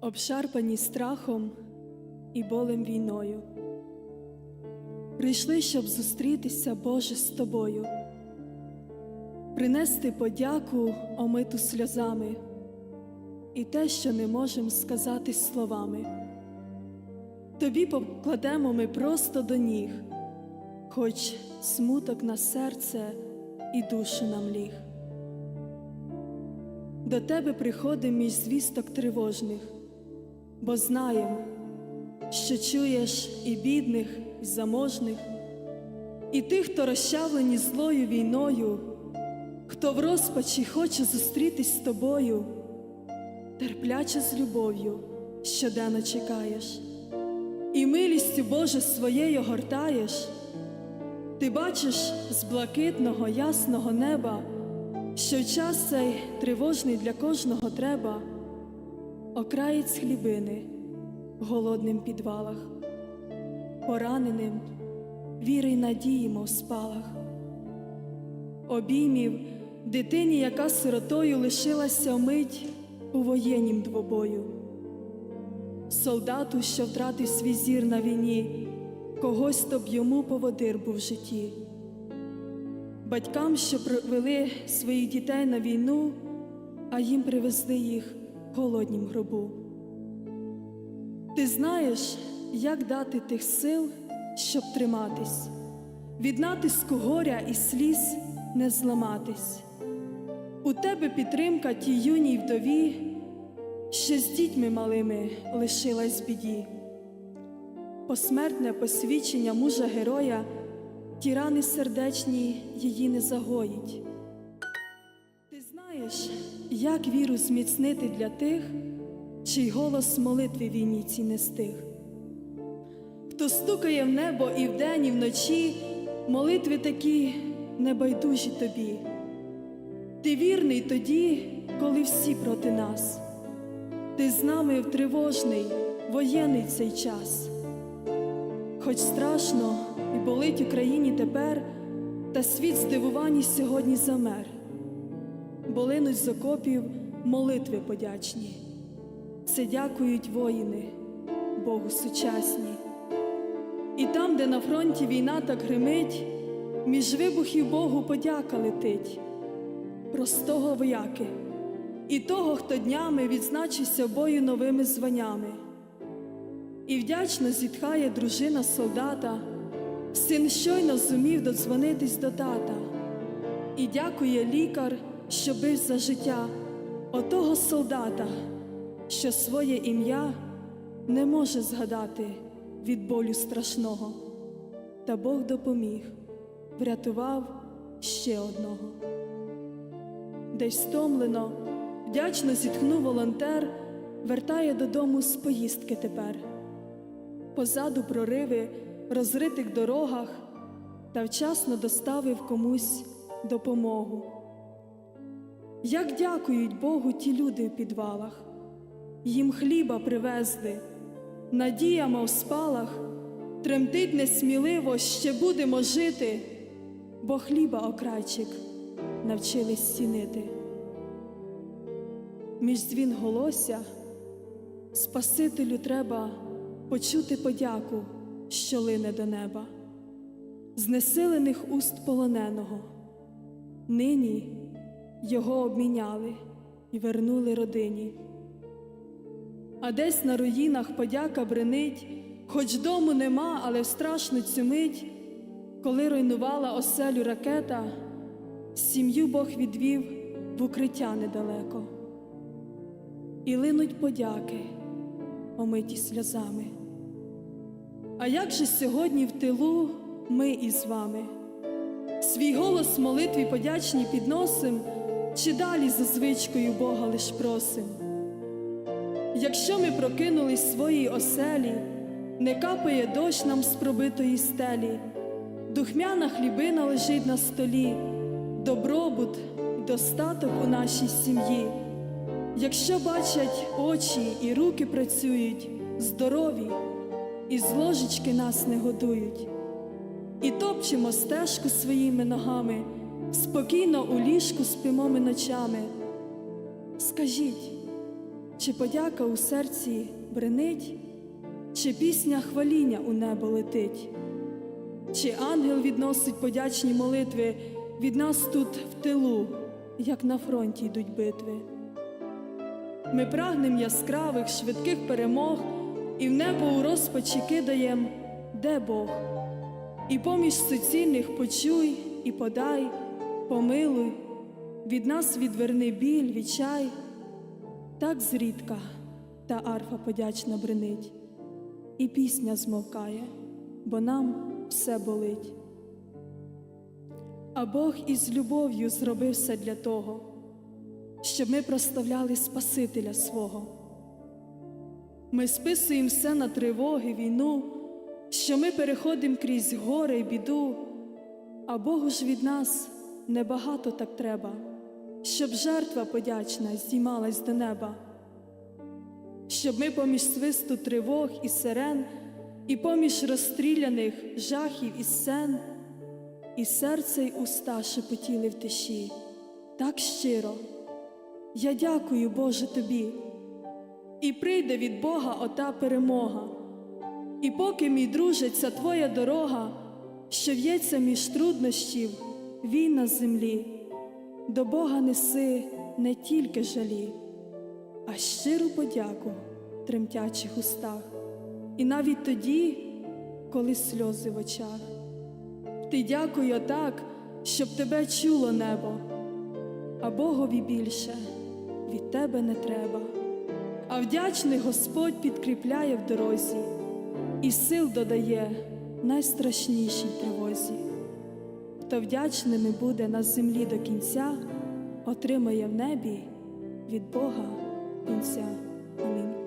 обшарпані страхом і болем війною. Прийшли, щоб зустрітися, Боже, з тобою, принести подяку, омиту сльозами, і те, що не можемо сказати словами. Тобі покладемо ми просто до ніг, хоч смуток на серце і душу нам ліг. До тебе приходимо між звісток тривожних, бо знаєм, що чуєш і бідних, і заможних, і тих, хто розчавлені злою війною, хто в розпачі хоче зустрітись з тобою, терпляче з любов'ю щоденно чекаєш, і милістю Боже своєю гортаєш, ти бачиш з блакитного ясного неба що час цей тривожний для кожного треба, окраєць хлібини в голодним підвалах, пораненим віри й надії, мов спалах, обіймів дитині, яка сиротою лишилася мить у воєннім двобою, солдату, що втратив свій зір на війні, когось то б йому поводир був в житті. Батькам, що привели своїх дітей на війну, а їм привезли їх голоднім гробу. Ти знаєш, як дати тих сил, щоб триматись, від натиску горя і сліз не зламатись. У тебе підтримка тій юній вдові, що з дітьми малими лишилась біді. Посмертне посвідчення мужа героя ті рани сердечні її не загоїть. Знаєш, як віру зміцнити для тих, чий голос молитви війні ці не стих. Хто стукає в небо і вдень, і вночі, молитви такі небайдужі тобі. Ти вірний тоді, коли всі проти нас. Ти з нами в тривожний, воєнний цей час. Хоч страшно і болить Україні тепер, та світ здивувані сьогодні замер. Болинуть з окопів молитви подячні. Це дякують воїни, Богу сучасні. І там, де на фронті війна так гримить, між вибухів Богу подяка летить, простого вояки і того, хто днями відзначився бою новими званнями. І вдячно зітхає дружина солдата, син щойно зумів додзвонитись до тата, і дякує лікар, що бив за життя отого солдата, що своє ім'я не може згадати від болю страшного, та Бог допоміг, врятував ще одного. Десь стомлено, вдячно зітхнув волонтер, вертає додому з поїздки тепер позаду прориви розритих дорогах та вчасно доставив комусь допомогу. Як дякують Богу ті люди в підвалах, їм хліба привезли, надія, мов спалах, тремтить несміливо, ще будемо жити, бо хліба окрайчик навчились цінити. Між дзвін голося Спасителю треба почути подяку, що лине до неба, знесилених уст полоненого. Нині його обміняли і вернули родині. А десь на руїнах подяка бренить, хоч дому нема, але в страшну цю мить, коли руйнувала оселю ракета, сім'ю Бог відвів в укриття недалеко. І линуть подяки, омиті сльозами. А як же сьогодні в тилу ми із вами? Свій голос молитві подячні підносим, чи далі за звичкою Бога лиш просим? Якщо ми прокинулись своїй оселі, не капає дощ нам з пробитої стелі, духмяна хлібина лежить на столі, добробут і достаток у нашій сім'ї. Якщо бачать очі і руки працюють, здорові, і з ложечки нас не годують, і топчемо стежку своїми ногами, спокійно у ліжку спимо ми ночами. Скажіть, чи подяка у серці бренить, чи пісня хваління у небо летить, чи ангел відносить подячні молитви від нас тут в тилу, як на фронті йдуть битви. Ми прагнем яскравих, швидких перемог, і в небо у розпачі кидаєм, де Бог. І поміж суцільних почуй і подай, помилуй, від нас відверни біль, відчай, так зрідка та арфа подячна бренить, і пісня змовкає, бо нам все болить. А Бог із любов'ю зробив все для того, щоб ми проставляли Спасителя свого. Ми списуємо все на тривоги, війну, що ми переходимо крізь горе й біду, а Богу ж від нас небагато так треба, щоб жертва подячна здіймалась до неба, щоб ми поміж свисту тривог і сирен, і поміж розстріляних жахів і сцен, і серце й уста шепотіли в тиші, так щиро. Я дякую, Боже, тобі. І прийде від Бога ота перемога. І поки, мій друже, ця твоя дорога, що в'ється між труднощів, війна на землі, до Бога неси не тільки жалі, а щиру подяку тремтячих устах, і навіть тоді, коли сльози в очах. Ти дякую так, щоб тебе чуло небо, а Богові більше від тебе не треба. А вдячний Господь підкріпляє в дорозі і сил додає найстрашнішій тривозі. Хто вдячними буде на землі до кінця, отримає в небі від Бога кінця. Амінь.